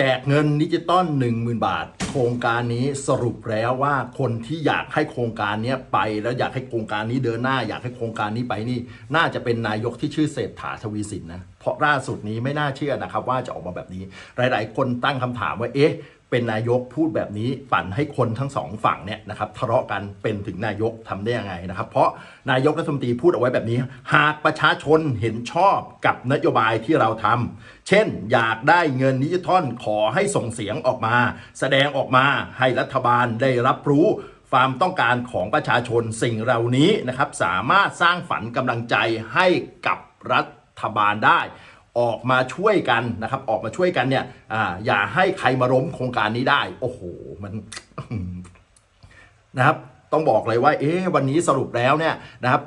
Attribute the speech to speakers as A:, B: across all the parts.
A: แจกเงินดิจิตอล10,000 บาท โครงการนี้สรุปแล้วว่าคนที่อยากให้โครงการนี้ไป แล้วอยากให้โครงการนี้เดินหน้า อยากให้โครงการนี้ไปนี่ น่าจะเป็นนายกที่ชื่อเศรษฐาทวีสินนะเพราะล่าสุดนี้ไม่น่าเชื่อนะครับว่าจะออกมาแบบนี้ หลาย ๆ คนตั้งคำถามว่าเอ๊ะ เป็นนายกพูดแบบนี้ปั่นให้คนทั้งสองฝั่งเนี่ยนะครับทะเลาะกันเป็นถึงนายกทำได้ยังไงนะครับ เพราะนายกรัฐมนตรีพูดเอาไว้แบบนี้ หากประชาชนเห็นชอบกับนโยบายที่เราทำเช่น อยากได้เงินดิจิทัลขอให้ส่งเสียงออกมา แสดงออกมาให้รัฐบาลได้รับรู้ความต้องการของประชาชนสิ่งเหล่านี้นะครับ สามารถสร้างฝันกำลังใจให้กับรัฐบาลได้ ออกมาช่วยกันนะครับ ออกมาช่วยกันเนี่ยออย่าให้ใครมาล้มโครงการนี้ได้ โอ้โหมันนะครับ ต้องบอกเลยว่า เอ๊ะวันนี้สรุปแล้วเนี่ยนะครับ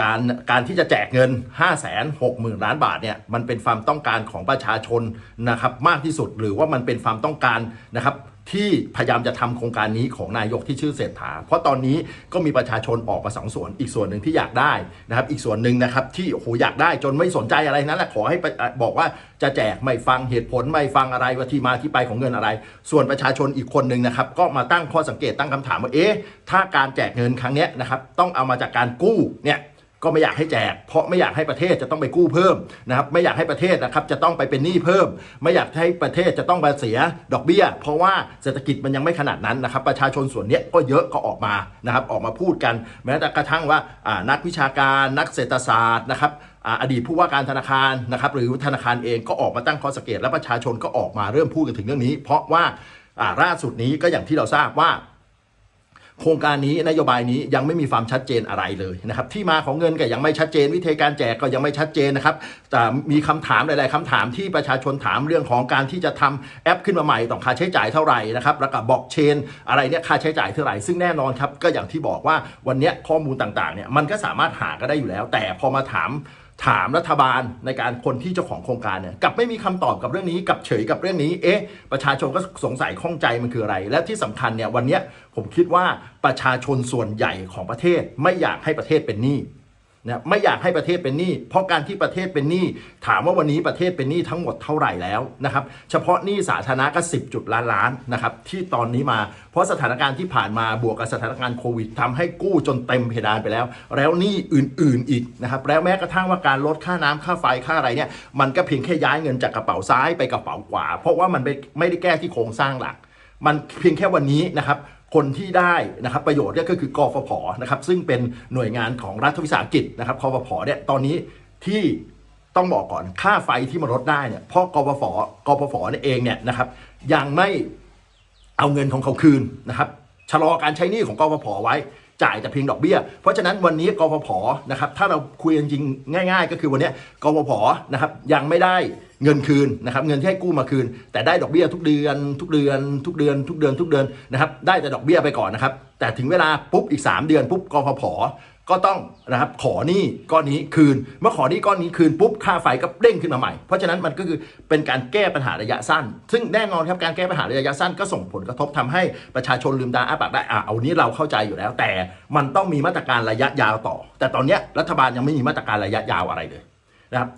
A: การการที่จะแจกเงิน 5 6 0 0 0 0 ล้านบาทเนี่ยมันเป็นความต้องการของประชาชนนะครับมากที่สุดหรือว่ามันเป็นความต้องการนะครับ ที่พยายามจะทำโครงการนี้ของนายกที่ชื่อเศรษฐา เพราะตอนนี้ก็มีประชาชนออกมาสองส่วน อีกส่วนหนึ่งที่อยากได้นะครับ อีกส่วนหนึ่งนะครับที่โอ้โหอยากได้จนไม่สนใจอะไรนั้นแหละขอให้บอกว่าจะแจกไม่ฟังเหตุผลไม่ฟังอะไรว่าที่มาที่ไปของเงินอะไร ส่วนประชาชนอีกคนหนึ่งนะครับก็มาตั้งข้อสังเกตตั้งคำถามว่าเอ๊ะถ้าการแจกเงินครั้งนี้นะครับต้องเอามาจากการกู้เนี่ย ก็ไม่อยากให้แจก เพราะไม่อยากให้ประเทศจะต้องไปกู้เพิ่มนะครับไม่อยากให้ประเทศนะครับจะต้องไปเป็นหนี้เพิ่ม ไม่อยากให้ประเทศจะต้องมาเสียดอกเบี้ย เพราะว่าเศรษฐกิจมันยังไม่ขนาดนั้นนะครับประชาชนส่วนนี้ก็เยอะก็ออกมานะครับออกมาพูดกัน แม้แต่กระทั่งว่านักวิชาการนักเศรษฐศาสตร์นะครับอดีตผู้ว่าการธนาคารนะครับหรือธนาคารเองก็ออกมาตั้งข้อสังเกตและประชาชนก็ออกมาเริ่มพูดกันถึงเรื่องนี้ เพราะว่าล่าสุดนี้ก็อย่างที่เราทราบว่า โครงการนี้นโยบายนี้ยังไม่มีความชัดเจนอะไรเลยนะครับที่มาของเงินก็ยังไม่ชัดเจน วิธีการแจกก็ยังไม่ชัดเจนนะครับแต่มีคำถามหลายๆคำถามที่ประชาชนถามเรื่องของการที่จะทำแอปขึ้นมาใหม่ต้องค่าใช้จ่ายเท่าไหร่นะครับแล้วก็บล็อกเชนอะไรเนี่ยค่าใช้จ่ายเท่าไหร่ซึ่งแน่นอนครับก็อย่างที่บอกว่าวันนี้ข้อมูลต่างๆเนี่ยมันก็สามารถหาก็ได้อยู่แล้ว แต่พอมาถาม ถามรัฐบาลในการคนที่เจ้าของโครงการเนี่ยกับไม่มีคำตอบกับเรื่องนี้กับเฉยกับเรื่องนี้ เอ๊ะ ประชาชนก็สงสัยข้องใจมันคืออะไร และที่สำคัญเนี่ยวันนี้ผมคิดว่าประชาชนส่วนใหญ่ของประเทศไม่อยากให้ประเทศเป็นหนี้ นะไม่อยากให้ประเทศเป็นหนี้ เพราะการที่ประเทศเป็นหนี้ ถามว่าวันนี้ประเทศเป็นหนี้ทั้งหมดเท่าไหร่แล้วนะครับ เฉพาะหนี้สาธารณะก็ 10 จุดล้านล้านนะครับที่ตอนนี้มา เพราะสถานการณ์ที่ผ่านมาบวกกับสถานการณ์โควิดทำให้กู้จนเต็มเพดานไปแล้ว แล้วหนี้อื่น ๆ อีกนะครับ แล้วแม้กระทั่งว่าการลดค่าน้ำค่าไฟค่าอะไรเนี่ย มันก็เพียงแค่ย้ายเงินจากกระเป๋าซ้ายไปกระเป๋าขวา เพราะว่ามันไม่ได้แก้ที่โครงสร้างหลัก มันเพียงแค่วันนี้นะครับ คนที่ได้นะครับประโยชน์เนี่ยก็คือกฟผนะครับซึ่งเป็นหน่วยงานของรัฐวิสาหกิจนะครับกฟผเนี่ยตอนนี้ที่ต้องบอกก่อนค่าไฟที่มันลดได้เนี่ยเพราะกฟผกฟผเนี่ยเองเนี่ยนะครับยังไม่เอาเงินของเขาคืนนะครับชะลอการใช้หนี้ของกฟผไว้ จ่ายแต่เพียงดอกเบี้ย เพราะฉะนั้นวันนี้กฟผนะครับถ้าเราคุยจริงง่าย ๆ ก็คือวันนี้กฟผนะครับยังไม่ได้เงินคืนนะครับเงินที่ให้กู้มาคืน แต่ได้ดอกเบี้ยทุกเดือน ทุกเดือน ทุกเดือน ทุกเดือนทุกเดือนนะครับได้แต่ดอกเบี้ยไปก่อนนะครับแต่ถึงเวลาปุ๊บอีก 3 เดือนปุ๊บกพผ ก็ต้องนะครับขอหนี้ก้อนนี้คืน เมื่อขอหนี้ก้อนนี้คืนปุ๊บค่าไฟก็เด้งขึ้นมาใหม่ เพราะฉะนั้นมันก็คือเป็นการแก้ปัญหาระยะสั้น ซึ่งแน่นอนครับการแก้ปัญหาระยะสั้นก็ส่งผลกระทบทำให้ประชาชนลืมตาอ้าปากได้อะเอานี้เราเข้าใจอยู่แล้ว แต่มันต้องมีมาตรการระยะยาวต่อ แต่ตอนนี้รัฐบาลยังไม่มีมาตรการระยะยาวอะไรเลยนะครับ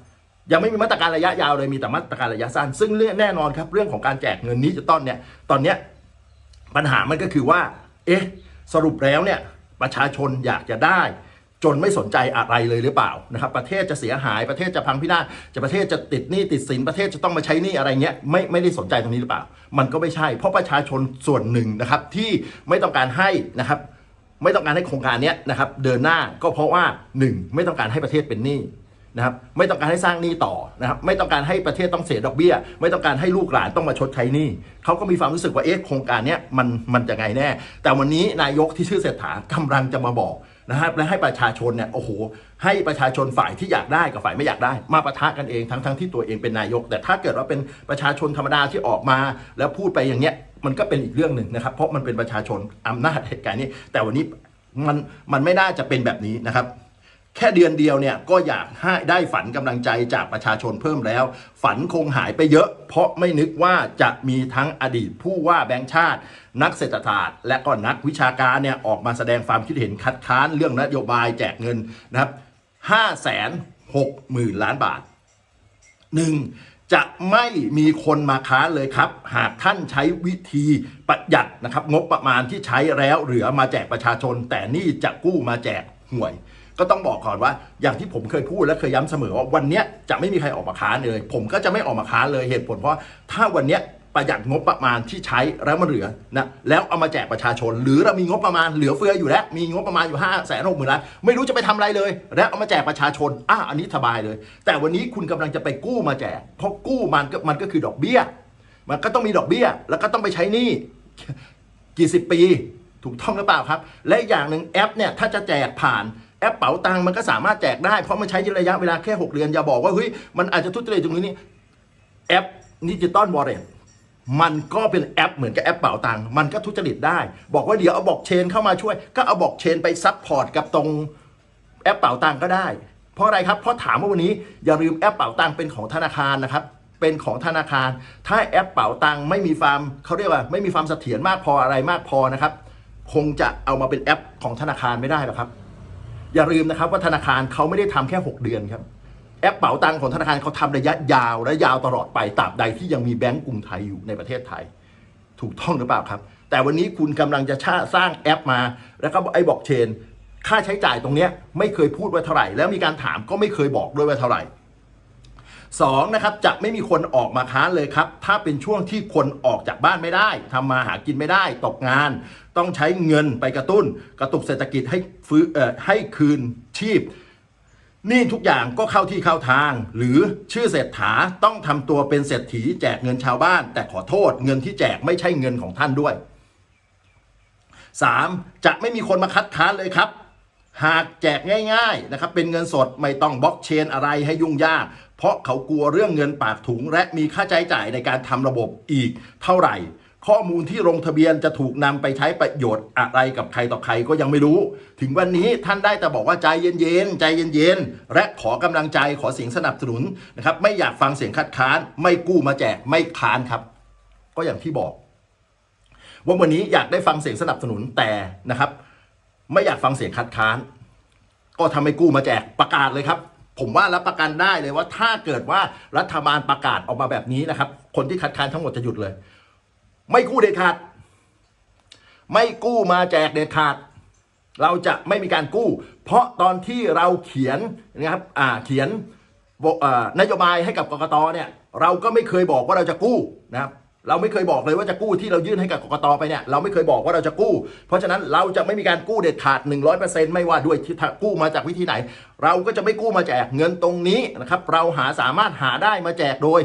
A: ยังไม่มีมาตรการระยะยาวเลยมีแต่มาตรการระยะสั้น ซึ่งเรื่องแน่นอนครับเรื่องของการแจกเงินนี้จะต้นเนี่ยตอนเนี้ยปัญหามันก็คือว่า เอ๊ะสรุปแล้วเนี่ย ประชาชนอยากจะได้ จนไม่สนใจอะไรเลยหรือเปล่านะครับประเทศจะเสียหายประเทศจะพังพินาศจะประเทศจะติดหนี้ติดสินประเทศจะต้องมาใช้หนี้อะไรเงี้ยไม่ไม่ได้สนใจตรงนี้หรือเปล่า มันก็ไม่ใช่ เพราะประชาชนส่วนหนึ่งนะครับที่ไม่ต้องการให้นะครับไม่ต้องการให้โครงการนี้นะครับเดินหน้าก็เพราะว่า 1. ไม่ต้องการให้ประเทศเป็นหนี้ นะครับไม่ต้องการให้สร้างหนี้ต่อนะครับไม่ต้องการให้ประเทศต้องเสียดอกเบี้ย ไม่ต้องการให้ลูกหลานต้องมาชดใช้หนี้เขาก็มีความรู้สึกว่าเอ๊ะโครงการนี้มันมันจะไงแน่ แต่วันนี้นายกที่ชื่อเศรษฐากำลังจะมาบอกนะครับและให้ประชาชนเนี่ยโอ้โหให้ประชาชนฝ่ายที่อยากได้กับฝ่ายไม่อยากได้ มาประทะกันเองทั้งทั้งที่ตัวเองเป็นนายก แต่ถ้าเกิดว่าเป็นประชาชนธรรมดาที่ออกมา แล้วพูดไปอย่างเงี้ยมันก็เป็นอีกเรื่องหนึ่งนะครับ เพราะมันเป็นประชาชนอำนาจเหตุการณ์นี้ แต่วันนี้มันมันไม่น่าจะเป็นแบบนี้นะครับ แค่เดือนเดียวเนี่ยก็อยากให้ได้ฝันกำลังใจจากประชาชนเพิ่มแล้ว ฝันคงหายไปเยอะ เพราะไม่นึกว่าจะมีทั้งอดีตผู้ว่าแบงค์ชาติ นักเศรษฐศาสตร์ และก็นักวิชาการเนี่ยออกมาแสดงความคิดเห็นคัดค้านเรื่องนโยบายแจกเงินนะครับ5 6 0 0 0 0ล้านบาทหนึ่งจะไม่มีคนมาค้านเลยครับ หากท่านใช้วิธีประหยัดนะครับ งบประมาณที่ใช้แล้วเหลือมาแจกประชาชน แต่นี่จะกู้มาแจกหวย ก็ต้องบอกก่อนว่าอย่างที่ผมเคยพูดและเคยย้ำเสมอว่าวันนี้จะไม่มีใครออกมาค้านเลย ผมก็จะไม่ออกมาค้านเลยเหตุผลเพราะถ้าวันนี้ประหยัดงบประมาณที่ใช้แล้วมันเหลือนะแล้วเอามาแจกประชาชน หรือเรามีงบประมาณเหลือเฟืออยู่แล้ว มีงบประมาณอยู่ห้าแสนหกหมื่นล้านไม่รู้จะไปทำอะไรเลย แล้วเอามาแจกประชาชนอะอันนี้สบายเลย แต่วันนี้คุณกำลังจะไปกู้มาแจกเพราะกู้มันก็มันก็คือดอกเบี้ย มันก็ต้องมีดอกเบี้ย แล้วก็ต้องไปใช้หนี้กี่สิบปี ถูกต้องหรือเปล่าครับ และอย่างหนึ่งแอปเนี่ยถ้าจะแจกผ่าน แอปเป๋าตังมันก็สามารถแจกได้ เพราะมันใช้ระยะเวลาแค่ 6 เดือน อย่าบอกว่าเฮ้ยมันอาจจะทุจริตตรงนี้นี่แอปดิจิตอลวอลเล็ตมันก็เป็นแอปเหมือนกับแอปเป๋าตังมันก็ทุจริตได้ บอกว่าเดี๋ยวเอาบอกเชนเข้ามาช่วย ก็เอาบอกเชนไปซับพอร์ตกับตรงแอปเป๋าตังก็ได้ เพราะอะไรครับ เพราะถามว่าวันนี้อย่าลืมแอปเป๋าตังเป็นของธนาคารนะครับเป็นของธนาคาร ถ้าแอปเป๋าตังไม่มีฟามเขาเรียกว่าไม่มีฟามเสถียรมากพออะไรมากพอนะครับ คงจะเอามาเป็นแอปของธนาคารไม่ได้หรอกครับ อย่าลืมนะครับว่าธนาคารเขาไม่ได้ทำแค่ 6 เดือนครับ แอปเป๋าตังของธนาคารเขาทำระยะยาวและยาวตลอดไปตราบใดที่ยังมีแบงก์กรุงไทยอยู่ในประเทศไทย ถูกต้องหรือเปล่าครับ แต่วันนี้คุณกำลังจะสร้างแอปมา แล้วก็ไอ้บอกเชน ค่าใช้จ่ายตรงเนี้ยไม่เคยพูดว่าเท่าไหร่ แล้วมีการถามก็ไม่เคยบอกด้วยว่าเท่าไหร่ สองนะครับจะไม่มีคนออกมาค้านเลยครับ ถ้าเป็นช่วงที่คนออกจากบ้านไม่ได้ทำมาหากินไม่ได้ ตกงาน ต้องใช้เงินไปกระตุ้น กระตุกเศรษฐกิจให้ฟื้นเอ่อให้คืนชีพนี่ทุกอย่างก็เข้าที่เข้าทาง หรือชื่อเศรษฐาต้องทำตัวเป็นเศรษฐีแจกเงินชาวบ้าน แต่ขอโทษเงินที่แจกไม่ใช่เงินของท่านด้วย 3. จะไม่มีคนมาคัดค้านเลยครับ หากแจกง่าย ๆนะครับ เป็นเงินสดไม่ต้องบล็อกเชนอะไรให้ยุ่งยาก เพราะเขากลัวเรื่องเงินปากถุง และมีค่าใช้จ่ายในการทำระบบอีกเท่าไหร่ ข้อมูลที่ลงทะเบียนจะถูกนำไปใช้ประโยชน์อะไรกับใครต่อใครก็ยังไม่รู้ ถึงวันนี้ท่านได้แต่บอกว่าใจเย็นๆใจเย็นๆและขอกำลังใจขอเสียงสนับสนุนนะครับไม่อยากฟังเสียงคัดค้าน ไม่กู้มาแจกไม่ค้านครับ ก็อย่างที่บอกว่าวันนี้อยากได้ฟังเสียงสนับสนุนแต่นะครับ ไม่อยากฟังเสียงคัดค้าน ก็ทำให้กู้มาแจกประกาศเลยครับ ผมว่ารับประกันได้เลยว่าถ้าเกิดว่ารัฐบาลประกาศออกมาแบบนี้นะครับ คนที่คัดค้านทั้งหมดจะหยุดเลย ไม่กู้เด็ดขาด ไม่กู้มาแจกเด็ดขาด เราจะไม่มีการกู้ เพราะตอนที่เราเขียนนะครับอ่าเขียนนโยบายให้กับกกตเนี่ย เราก็ไม่เคยบอกว่าเราจะกู้นะครับ เราไม่เคยบอกเลยว่าจะกู้ที่เรายื่นให้กับกกตไปเนี่ยเราไม่เคยบอกว่าเราจะกู้ เพราะฉะนั้นเราจะไม่มีการกู้เด็ดขาด 100%ไม่ว่าด้วยกู้มาจากวิธีไหน เราก็จะไม่กู้มาแจกเงินตรงนี้นะครับเราหาสามารถหาได้มาแจกโดย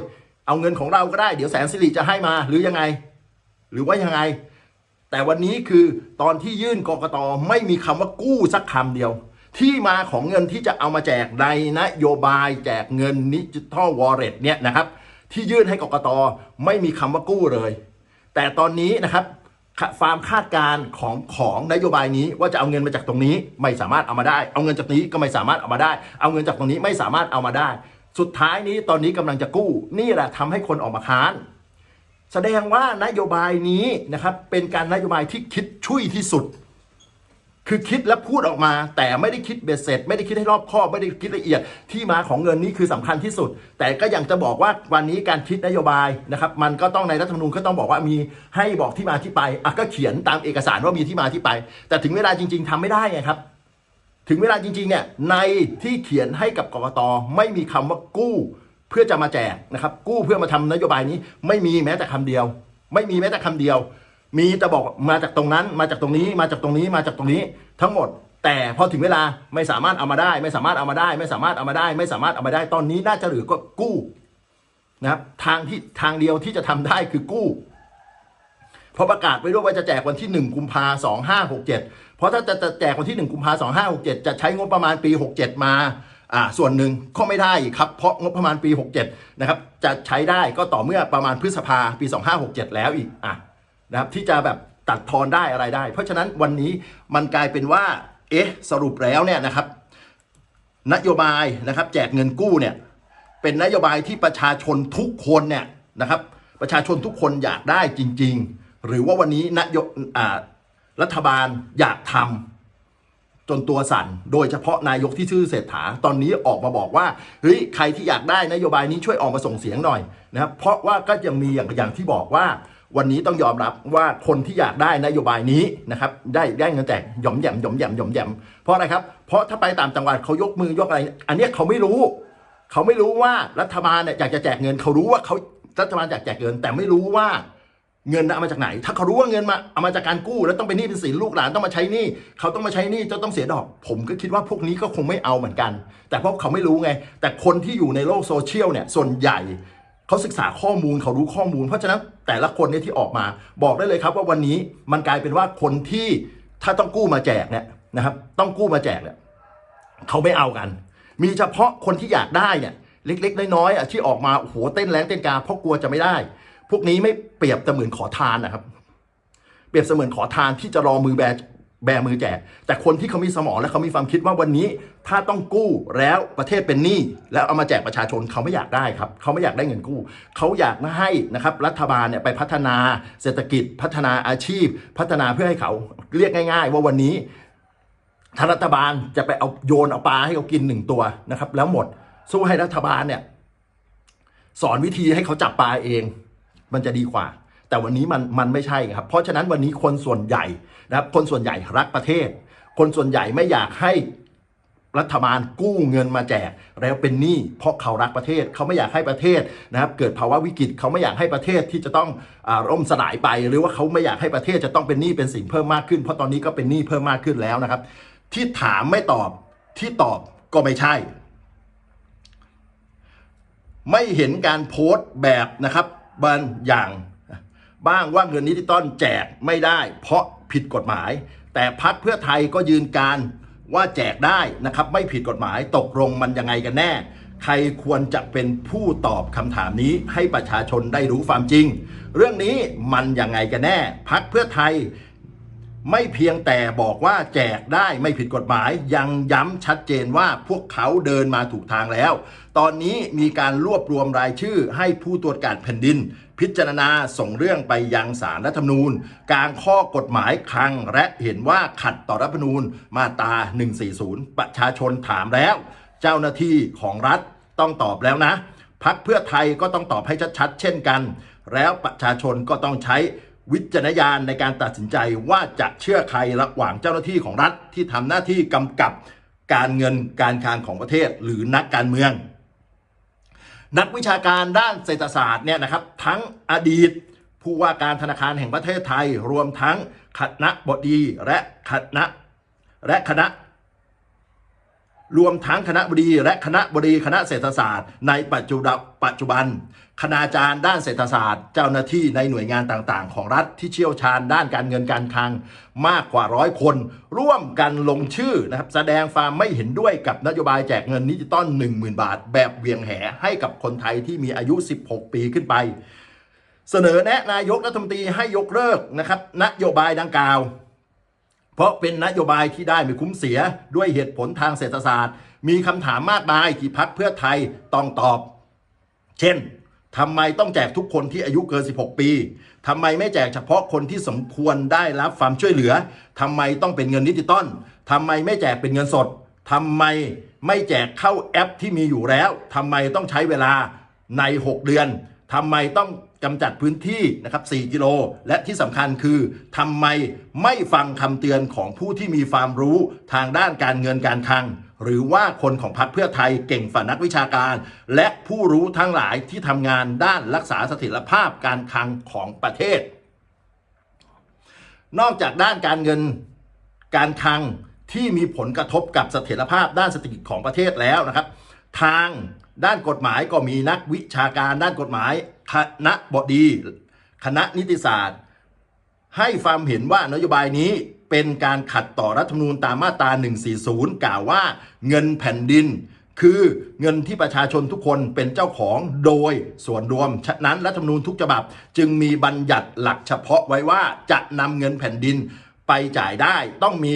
A: เอาเงินของเราก็ได้เดี๋ยวแสนสิริจะให้มาหรือยังไง หรือว่ายังไง แต่วันนี้คือตอนที่ยื่นกกตไม่มีคำว่ากู้สักคำเดียว ที่มาของเงินที่จะเอามาแจกในนโยบายแจกเงินดิจิทัลวอลเล็ตเนี่ยนะครับ ที่ยื่นให้กกตไม่มีคำว่ากู้เลย แต่ตอนนี้นะครับฟามคาดการณ์ของของนโยบายนี้ว่าจะเอาเงินมาจากตรงนี้ไม่สามารถเอามาได้ เอาเงินจากนี้ก็ไม่สามารถเอามาได้ เอาเงินจากตรงนี้ไม่สามารถเอามาได้ สุดท้ายนี้ตอนนี้กำลังจะกู้ นี่แหละทำให้คนออกมาค้าน แสดงว่านโยบายนี้นะครับเป็นการนโยบายที่คิดช่วยที่สุด คือคิดและพูดออกมา แต่ไม่ได้คิดเบ็ดเสร็จ ไม่ได้คิดให้รอบคอบไม่ได้คิดละเอียด ที่มาของเงินนี้คือสำคัญที่สุด แต่ก็ยังจะบอกว่าวันนี้การคิดนโยบายนะครับมันก็ต้องในรัฐธรรมนูญก็ต้องบอกว่ามีให้บอกที่มาที่ไปอะก็เขียนตามเอกสารว่ามีที่มาที่ไป แต่ถึงเวลาจริง ๆทำไม่ได้ไงครับ ถึงเวลาจริงๆเนี่ยในที่เขียนให้กับกกตไม่มีคำว่ากู้เพื่อจะมาแจกนะครับกู้เพื่อมาทำนโยบายนี้ ไม่มีแม้แต่คำเดียว ไม่มีแม้แต่คำเดียว มีแต่บอกมาจากตรงนั้น มาจากตรงนี้มาจากตรงนี้มาจากตรงนี้ทั้งหมด แต่พอถึงเวลาไม่สามารถเอามาได้ ไม่สามารถเอามาได้ ไม่สามารถเอามาได้ ไม่สามารถเอามาได้ ตอนนี้น่าจะเหลือก็กู้นะครับทางที่ทางเดียวที่จะทำได้คือกู้เพราะประกาศไว้ด้วยว่าจะแจกวันที่ 1 กุมภาสองห้าหกเจ็ดเพราะถ้าจะจะแจกวันที่ 1 กุมภาสองห้าหกเจ็ดจะใช้งบประมาณปี 67 มาอ่าส่วนหนึ่งก็ไม่ได้ครับ เพราะงบประมาณปี 67 นะครับ จะใช้ได้ก็ต่อเมื่อประมาณพฤษภาปี 2567 แล้วอีกอะ นะครับที่จะแบบตัดทอนได้อะไรได้ เพราะฉะนั้นวันนี้มันกลายเป็นว่าเอ๊ะสรุปแล้วเนี่ยนะครับ นโยบายนะครับแจกเงินกู้เนี่ยเป็นนโยบายที่ประชาชนทุกคนเนี่ยนะครับประชาชนทุกคนอยากได้จริง ๆ หรือว่าวันนี้นโยรัฐบาลอยากทจนตัวสั่น โดยเฉพาะนายกที่ชื่อเศรษฐา ตอนนี้ออกมาบอกว่า เฮ้ย ใครที่อยากได้นโยบายนี้ช่วยออกมาส่งเสียงหน่อยนะครับ เพราะว่าก็ยังมีอย่างอย่างที่บอกว่า วันนี้ต้องยอมรับว่าคนที่อยากได้นโยบายนี้นะครับได้ได้เงินแจกหย่อมแหยมหย่อมแหยมหย่อมแยมเพราะอะไรครับ เพราะถ้าไปตามจังหวัดเขายกมือยกอะไร อันนี้เขาไม่รู้ เขาไม่รู้ว่ารัฐบาลเนี่ยอยากจะแจกเงินเขารู้ว่าเขารัฐบาลอยากแจกเงินแต่ไม่รู้ว่าเงินน่ะเอามาจากไหน ถ้าเขารู้ว่าเงินมาเอามาจากการกู้ แล้วต้องเป็นหนี้เป็นสินลูกหลานต้องมาใช้หนี้เขาต้องมาใช้หนี้จะต้องเสียดอก ผมก็คิดว่าพวกนี้ก็คงไม่เอาเหมือนกัน แต่เพราะเขาไม่รู้ไง แต่คนที่อยู่ในโลกโซเชียลเนี่ยส่วนใหญ่ เขาศึกษาข้อมูลเขารู้ข้อมูล เพราะฉะนั้นแต่ละคนเนี่ยที่ออกมาบอกได้เลยครับว่าวันนี้มันกลายเป็นว่าคนที่ถ้าต้องกู้มาแจกเนี่ยนะครับ ต้องกู้มาแจกเนี่ยเขาไม่เอากัน มีเฉพาะคนที่อยากได้เนี่ยเล็ก ๆ น้อยๆอะที่ออกมาโอ้โหเต้นแรงเต้นกาเพราะกลัวจะไม่ได้ พวกนี้ไม่เปรียบเสมือนขอทานนะครับ เปรียบเสมือนขอทานที่จะรอมือแบ แบมือแจกแต่คนที่เขามีสมองและเขามีความคิดว่าวันนี้ ถ้าต้องกู้แล้วประเทศเป็นหนี้แล้วเอามาแจกประชาชนเขาไม่อยากได้ครับเขาไม่อยากได้เงินกู้ เขาอยากให้นะครับรัฐบาลเนี่ยไปพัฒนาเศรษฐกิจพัฒนาอาชีพ พัฒนาเพื่อให้เขาเรียกง่าย ๆ ว่าวันนี้ถ้ารัฐบาลจะไปเอาโยนเอาปลาให้เขากินหนึ่งตัวนะครับ แล้วหมดสู้ให้รัฐบาลเนี่ย สอนวิธีให้เขาจับปลาเอง มันจะดีกว่า แต่วันนี้มันมันไม่ใช่ครับ เพราะฉะนั้นวันนี้คนส่วนใหญ่นะครับคนส่วนใหญ่รักประเทศ คนส่วนใหญ่ไม่อยากให้รัฐบาลกู้เงินมาแจกแล้วเป็นหนี้เพราะเขารักประเทศเขาไม่อยากให้ประเทศนะครับเกิดภาวะวิกฤตเขาไม่อยากให้ประเทศที่จะต้องอาร่มสลายไป หรือว่าเขาไม่อยากให้ประเทศจะต้องเป็นหนี้เป็นสินเพิ่มมากขึ้น เพราะตอนนี้ก็เป็นหนี้เพิ่มมากขึ้นแล้วนะครับ ที่ถามไม่ตอบที่ตอบก็ไม่ใช่ ไม่เห็นการโพสต์แบบนะครับบางอย่าง บ้างว่าเงินดิจิตอลแจกไม่ได้ เพราะผิดกฎหมาย แต่พักเพื่อไทยก็ยืนการว่าแจกได้นะครับไม่ผิดกฎหมายตกลงมันยังไงกันแน่ ใครควรจะเป็นผู้ตอบคำถามนี้ให้ประชาชนได้รู้ความจริง เรื่องนี้มันยังไงกันแน่ พักเพื่อไทยไม่เพียงแต่บอกว่าแจกได้ไม่ผิดกฎหมาย ยังย้ำชัดเจนว่าพวกเขาเดินมาถูกทางแล้ว ตอนนี้มีการรวบรวมรายชื่อให้ผู้ตรวจการแผ่นดิน พิจารณาส่งเรื่องไปยังสารรัฐธรรมนูญ กลางข้อกฎหมายคลังและเห็นว่าขัดต่อรัฐธรรมนูญมาตรา 140 ประชาชนถามแล้ว เจ้าหน้าที่ของรัฐต้องตอบแล้วนะพักเพื่อไทยก็ต้องตอบให้ชัดๆ เช่นกัน แล้วประชาชนก็ต้องใช้วิจารณญาณในการตัดสินใจว่าจะเชื่อใครระหว่างเจ้าหน้าที่ของรัฐที่ทำหน้าที่กำกับการเงินการคลังของประเทศหรือนักการเมือง นักวิชาการด้านเศรษฐศาสตร์เนี่ยนะครับทั้งอดีต ผู้ว่าการธนาคารแห่งประเทศไทย รวมทั้งคณะบดีและคณะและคณะ รวมทั้งคณะบดีและคณะบดีคณะเศรษฐศาสตร์ ในปัจจุบันปัจจุบัน คณาจารย์ด้านเศรษฐศาสตร์ เจ้าหน้าที่ในหน่วยงานต่างๆ ของรัฐที่เชี่ยวชาญด้านการเงินการคลังมากกว่าร้อยคน ร่วมกันลงชื่อนะครับแสดงความไม่เห็นด้วยกับนโยบายแจกเงินดิจิตอล10,000 บาท แบบเวียงแหให้กับคนไทยที่มีอายุ 16 ปีขึ้นไปเสนอแนะนายกรัฐมนตรีให้ยกเลิกนะครับนโยบายดังกล่าว เพราะเป็นนโยบายที่ได้ไม่คุ้มเสียด้วยเหตุผลทางเศรษฐศาสตร์ มีคำถามมากมายที่พักเพื่อไทยต้องตอบ เช่นทำไมต้องแจกทุกคนที่อายุเกิน 16 ปีทำไมไม่แจกเฉพาะคนที่สมควรได้รับความช่วยเหลือทำไมต้องเป็นเงินดิจิตอลทำไมไม่แจกเป็นเงินสดทำไมไม่แจกเข้าแอปที่มีอยู่แล้วทำไมต้องใช้เวลาใน 6 เดือน ทำไมต้องกำจัดพื้นที่นะครับ 4 กิโล และที่สำคัญคือทำไมไม่ฟังคำเตือนของผู้ที่มีความรู้ทางด้านการเงินการคลัง หรือว่าคนของพรรคเพื่อไทยเก่งฝ่านักวิชาการ และผู้รู้ทั้งหลายที่ทำงานด้านรักษาเสถียรภาพการคลังของประเทศ นอกจากด้านการเงินการคลังที่มีผลกระทบกับเสถียรภาพด้านเศรษฐกิจของประเทศแล้วนะครับ ทาง ด้านกฎหมายก็มีนักวิชาการด้านกฎหมาย คณะบดี คณะนิติศาสตร์ ให้ความเห็นว่านโยบายนี้เป็นการขัดต่อรัฐธรรมนูญตามมาตรา 140 กล่าวว่าเงินแผ่นดิน คือเงินที่ประชาชนทุกคนเป็นเจ้าของโดยส่วนรวม ฉะนั้นรัฐธรรมนูญทุกฉบับ จึงมีบัญญัติหลักเฉพาะไว้ว่าจะนำเงินแผ่นดินไปจ่ายได้ต้องมี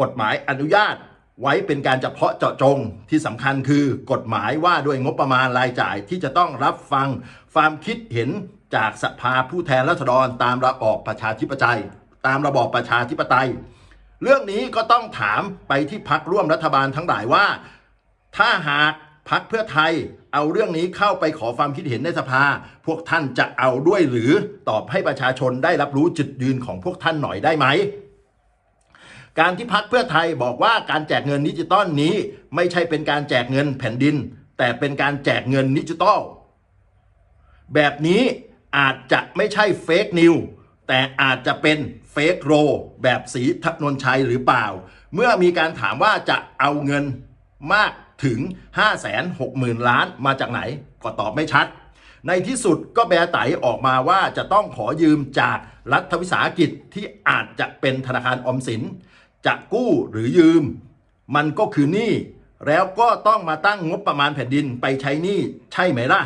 A: กฎหมายอนุญาต ไว้เป็นการเฉพาะเจาะจงที่สำคัญคือกฎหมายว่าด้วยงบประมาณรายจ่ายที่จะต้องรับฟังความคิดเห็นจากสภาผู้แทนราษฎรตามระบอบประชาธิปไตย ตามระบอบประชาธิปไตย เรื่องนี้ก็ต้องถามไปที่พักร่วมรัฐบาลทั้งหลายว่า ถ้าหากพักเพื่อไทยเอาเรื่องนี้เข้าไปขอความคิดเห็นในสภา พวกท่านจะเอาด้วยหรือตอบให้ประชาชนได้รับรู้จุดยืนของพวกท่านหน่อยได้ไหม การที่พักเพื่อไทยบอกว่าการแจกเงินดิจิตอลนี้ ไม่ใช่เป็นการแจกเงินแผ่นดิน แต่เป็นการแจกเงินดิจิตอลแบบนี้อาจจะไม่ใช่เฟกนิวแต่อาจจะเป็นเฟกโรแบบสีธนนชัยหรือเปล่า เมื่อมีการถามว่าจะเอาเงินมากถึง 560,000 ล้านมาจากไหน ก็ตอบไม่ชัด ในที่สุดก็แบร์ไตออกมาว่าจะต้องขอยืมจากรัฐวิสาหกิจที่อาจจะเป็นธนาคารอมสิน จะกู้หรือยืม มันก็คือหนี้แล้วก็ต้องมาตั้งงบประมาณแผ่นดินไปใช้หนี้ใช่ไหมล่ะ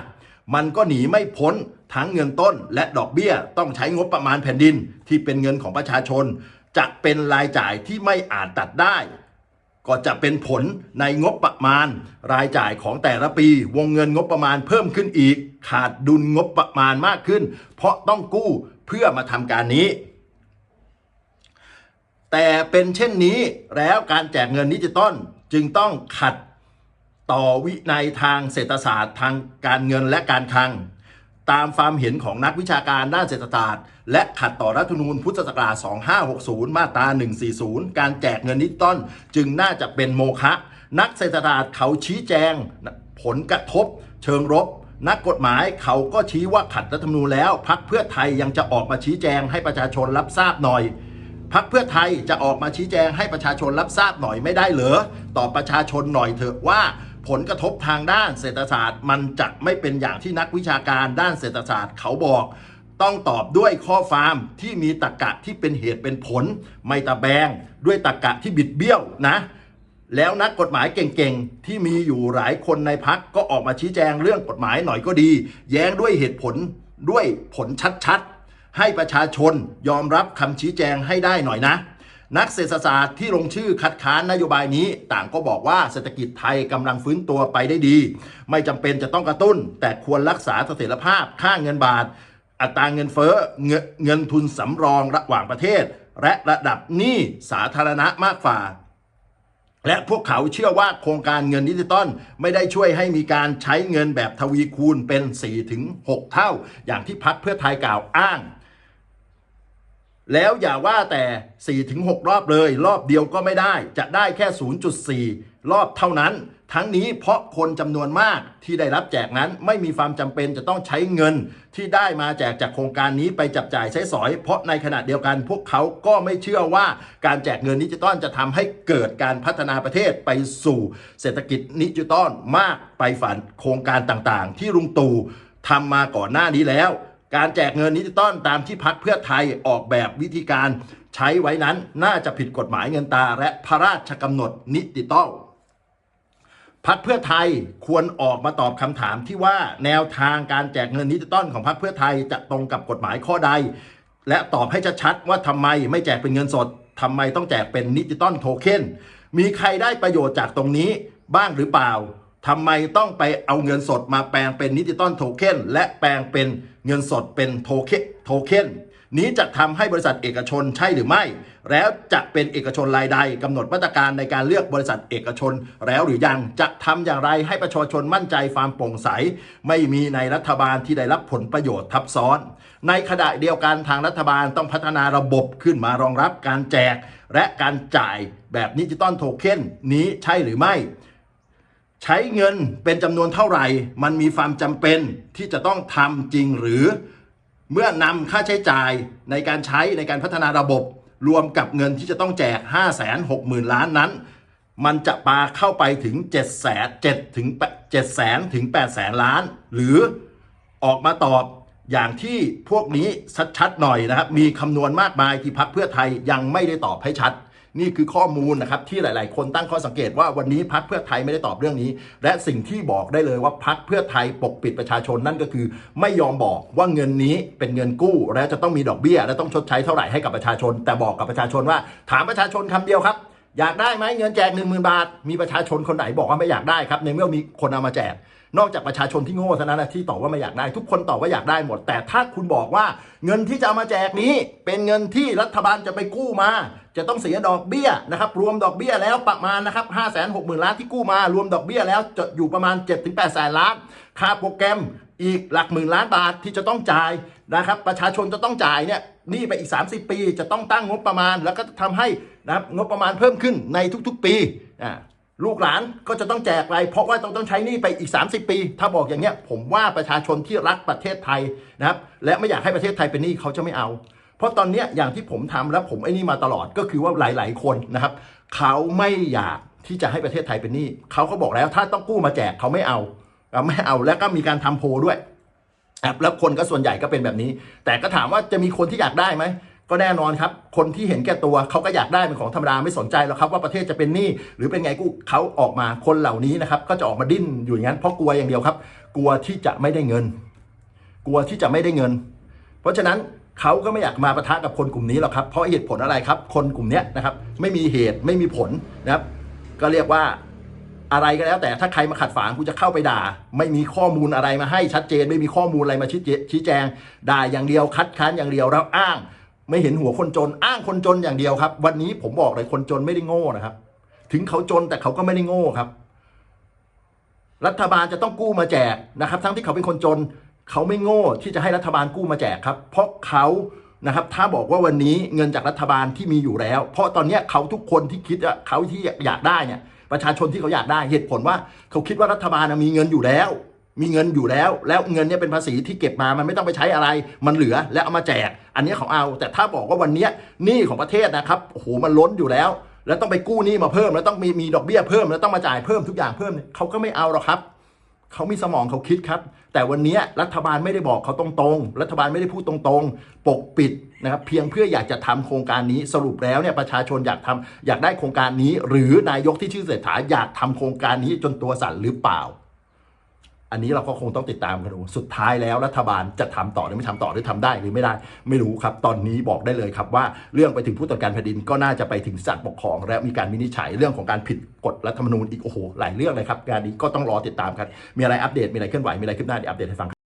A: มันก็หนีไม่พ้นทั้งเงินต้นและดอกเบี้ยต้องใช้งบประมาณแผ่นดินที่เป็นเงินของประชาชน จะเป็นรายจ่ายที่ไม่อาจตัดได้ ก็จะเป็นผลในงบประมาณ รายจ่ายของแต่ละปี วงเงินงบประมาณเพิ่มขึ้นอีก ขาดดุลงบประมาณมากขึ้น เพราะต้องกู้เพื่อมาทำการนี้ แต่เป็นเช่นนี้แล้วการแจกเงินดิจิตอลจึงต้องขัดต่อวินัยทางเศรษฐศาสตร์ ทางการเงินและการคลัง ตามความเห็นของนักวิชาการด้านเศรษฐศาสตร์ และขัดต่อรัฐธรรมนูญพุทธศักราช 2560 มาตรา 140 การแจกเงินดิจิตอลจึงน่าจะเป็นโมฆะนักเศรษฐศาสตร์เขาชี้แจงผลกระทบ เชิงรบ นักกฎหมายเขาก็ชี้ว่าขัดรัฐธรรมนูญแล้วพักเพื่อไทยยังจะออกมาชี้แจงให้ประชาชนรับทราบหน่อย พักเพื่อไทยจะออกมาชี้แจงให้ประชาชนรับทราบหน่อยไม่ได้เหรอตอบประชาชนหน่อยเถอะว่าผลกระทบทางด้านเศรษฐศาสตร์ มันจะไม่เป็นอย่างที่นักวิชาการด้านเศรษฐศาสตร์เขาบอก ต้องตอบด้วยข้อฟามที่มีตรรกะที่เป็นเหตุเป็นผล ไม่ตะแบง ด้วยตรรกะที่บิดเบี้ยวนะ แล้วนักกฎหมายเก่งๆ ที่มีอยู่หลายคนในพักก็ออกมาชี้แจงเรื่องกฎหมายหน่อยก็ดี แย้งด้วยเหตุผลด้วยผลชัดๆ ให้ประชาชนยอมรับคำชี้แจงให้ได้หน่อยนะ นักเศรษฐศาสตร์ที่ลงชื่อคัดค้านนโยบายนี้ ต่างก็บอกว่าเศรษฐกิจไทยกำลังฟื้นตัวไปได้ดี ไม่จำเป็นจะต้องกระตุ้น แต่ควรรักษาเสถียรภาพค่าเงินบาท อัตราเงินเฟ้อเงินเงินทุนสำรองระหว่างประเทศ และระดับหนี้สาธารณะมากฝ่าและพวกเขาเชื่อว่าโครงการเงินดิจิตอลไม่ได้ช่วยให้มีการใช้เงินแบบทวีคูณเป็น 4-6 เท่า อย่างที่พักเพื่อไทยกล่าวอ้าง แล้วอย่าว่าแต่ 4-6 รอบเลย รอบเดียวก็ไม่ได้ จะได้แค่ 0.4 รอบเท่านั้น ทั้งนี้เพราะคนจำนวนมากที่ได้รับแจกนั้นไม่มีความจำเป็นจะต้องใช้เงิน ที่ได้มาแจกจากโครงการนี้ไปจับจ่ายใช้สอย เพราะในขณะเดียวกันพวกเขาก็ไม่เชื่อว่าการแจกเงินดิจิตอลจะทำให้เกิดการพัฒนาประเทศไปสู่ เศรษฐกิจดิจิตอลมากไปฝันโครงการต่างๆ ที่ลุงตู่ทำมาก่อนหน้านี้แล้ว การแจกเงินดิจิตอลตามที่พักเพื่อไทยออกแบบวิธีการใช้ไว้นั้นน่าจะผิดกฎหมายเงินตาและพระราชกำหนดนิติตอลพักเพื่อไทยควรออกมาตอบคำถามที่ว่าแนวทางการแจกเงินดิจิตอลของพักเพื่อไทยจะตรงกับกฎหมายข้อใด และตอบให้ชัดๆว่าทำไมไม่แจกเป็นเงินสดทำไมต้องแจกเป็นดิจิตอลโทเค็นมีใครได้ประโยชน์จากตรงนี้บ้างหรือเปล่า ทำไมต้องไปเอาเงินสดมาแปลงเป็นดิจิตอลโทเค็นและแปลงเป็นเงินสดเป็นโทเค็นโทเค็นนี้จะทำให้บริษัทเอกชนใช่หรือไม่ แล้วจะเป็นเอกชนรายใดกำหนดมาตรการในการเลือกบริษัทเอกชน แล้วหรือยังจะทำอย่างไรให้ประชาชนมั่นใจความโปร่งใส ไม่มีในรัฐบาลที่ได้รับผลประโยชน์ทับซ้อน ในขณะเดียวกันทางรัฐบาลต้องพัฒนาระบบขึ้นมารองรับการแจก และการจ่ายแบบดิจิตอลโทเค็นนี้ใช่หรือไม่ ใช้เงินเป็นจำนวนเท่าไหร่ มันมีความจำเป็นที่จะต้องทำจริงหรือ เมื่อนำค่าใช้จ่ายในการใช้ในการพัฒนาระบบ รวมกับเงินที่จะต้องแจก 5 6 0 0 0 0 ล้านนั้น มันจะปาเข้าไปถึง7แสน7ถึง7แสนถึง8แสนล้าน หรือออกมาตอบอย่างที่พวกนี้ชัดๆหน่อยนะครับ มีคำนวณมากมายที่พักเพื่อไทยยังไม่ได้ตอบให้ชัด นี่คือข้อมูลนะครับที่หลาย ๆ คนตั้งข้อสังเกตว่าวันนี้พักเพื่อไทยไม่ได้ตอบเรื่องนี้ และสิ่งที่บอกได้เลยว่าพักเพื่อไทยปกปิดประชาชนนั่นก็คือ ไม่ยอมบอกว่าเงินนี้เป็นเงินกู้และจะต้องมีดอกเบี้ย และต้องชดใช้เท่าไหร่ให้กับประชาชน แต่บอกกับประชาชนว่า ถามประชาชนคำเดียวครับอยากได้ไหมเงินแจก1 0,000 บาท มีประชาชนคนไหนบอกว่าไม่อยากได้ครับในเมื่อมีคนเอามาแจก นอกจากประชาชนที่โง่เท่านั้นนะที่ตอบว่าไม่อยากได้ทุกคนตอบว่าอยากได้หมด แต่ถ้าคุณบอกว่าเงินที่จะเอามาแจกนี้ เป็นเงินที่รัฐบาลจะไปกู้มา จะต้องเสียดอกเบี้ยนะครับรวมดอกเบี้ยแล้วประมาณนะครับห้าแสนหกหมื่นล้านที่กู้มารวมดอกเบี้ยแล้วจะอยู่ประมาณ7จ็ดถึงแปดแสนล้านค่าโปรแกรมอีกหลักหมื่นล้านบาทที่จะต้องจ่ายนะครับประชาชนจะต้องจ่ายเนี่ยนี่ไปอีก 30 ปี จะต้องตั้งงบประมาณ แล้วก็ทำให้นะครับงบประมาณเพิ่มขึ้นในทุกๆปีอ่า ลูกหลานก็จะต้องแจกไปเพราะว่าต้องต้องใช้นี่ไปอีก 30 ปี ถ้าบอกอย่างเงี้ยผมว่าประชาชนที่รักประเทศไทยนะครับและไม่อยากให้ประเทศไทยเป็นหนี้เขาจะไม่เอา เพราะตอนเนี้ยอย่างที่ผมทำแล้วผมไอ้นี่มาตลอดก็คือว่าหลาย ๆ คนนะครับเขาไม่อยากที่จะให้ประเทศไทยเป็นหนี้เขาก็บอกแล้วถ้าต้องกู้มาแจกเขาไม่เอาเอาไม่เอาแล้วก็มีการทำโพลด้วยครับแล้วคนก็ส่วนใหญ่ก็เป็นแบบนี้ แต่ก็ถามว่าจะมีคนที่อยากได้ไหม ก็แน่นอนครับ คนที่เห็นแก่ตัวเขาก็อยากได้เป็นของธรรมดาไม่สนใจหรอกครับว่าประเทศจะเป็นหนี้หรือเป็นไงกูเขาออกมาคนเหล่านี้นะครับก็จะออกมาดิ้นอยู่อย่างนั้นเพราะกลัวอย่างเดียวครับ กลัวที่จะไม่ได้เงิน กลัวที่จะไม่ได้เงิน เพราะฉะนั้นเขาก็ไม่อยากมาประทะกับคนกลุ่มนี้หรอกครับ เพราะเหตุผลอะไรครับ คนกลุ่มนี้นะครับไม่มีเหตุไม่มีผลนะครับ ก็เรียกว่าอะไรก็แล้วแต่ถ้าใครมาขัดฝางกูจะเข้าไปด่า ไม่มีข้อมูลอะไรมาให้ชัดเจน ไม่มีข้อมูลอะไรมาชี้แจชี้แจงด่าอย่างเดียวคัดค้านอย่างเดียวแล้วอ้าง ไม่เห็นหัวคนจนอ้างคนจนอย่างเดียวครับ วันนี้ผมบอกเลยคนจนไม่ได้โง่นะครับ ถึงเขาจนแต่เขาก็ไม่ได้โง่ครับ รัฐบาลจะต้องกู้มาแจกนะครับ ทั้งที่เขาเป็นคนจน เขาไม่โง่ที่จะให้รัฐบาลกู้มาแจกครับ เพราะเขานะครับถ้าบอกว่าวันนี้เงินจากรัฐบาลที่มีอยู่แล้ว เพราะตอนนี้เขาทุกคนที่คิดว่าเขาที่อยากได้เนี่ยประชาชนที่เขาอยากได้เหตุผลว่า เขาคิดว่ารัฐบาลมีเงินอยู่แล้ว มีเงินอยู่แล้ว แล้วเงินเนี่ยเป็นภาษีที่เก็บมามันไม่ต้องไปใช้อะไร มันเหลือแล้วเอามาแจก อันนี้เขาเอา แต่ถ้าบอกว่าวันนี้หนี้ของประเทศนะครับโอ้โหมันล้นอยู่แล้ว แล้วต้องไปกู้หนี้มาเพิ่ม แล้วต้องมีมีดอกเบี้ยเพิ่มแล้วต้องมาจ่ายเพิ่มทุกอย่างเพิ่มเขาก็ไม่เอาหรอกครับเขามีสมองเขาคิดครับ แต่วันนี้รัฐบาลไม่ได้บอกเขาตรงๆ รัฐบาลไม่ได้พูดตรงๆ ปกปิดนะครับ เพียงเพื่ออยากจะทำโครงการนี้สรุปแล้วเนี่ยประชาชนอยากทำอยากได้โครงการนี้ หรือนายกที่ชื่อเศรษฐาอยากทำโครงการนี้จนตัวสั่นหรือเปล่า อันนี้เราก็คงต้องติดตามกันดู สุดท้ายแล้วรัฐบาลจะทำต่อหรือไม่ทำต่อหรือทำได้หรือไม่ได้ ไม่รู้ครับ ตอนนี้บอกได้เลยครับว่าเรื่องไปถึงผู้ตรวจการแผ่นดินก็น่าจะไปถึงศาลปกครอง และมีการวินิจฉัยเรื่องของการผิดกฎรัฐธรรมนูญอีกโอ้โหหลายเรื่องเลยครับงานนี้ก็ต้องรอติดตามกันมีอะไรอัปเดตมีอะไรเคลื่อนไหวมีอะไรขึ้นหน้าเดี๋ยวอัปเดตให้ฟัง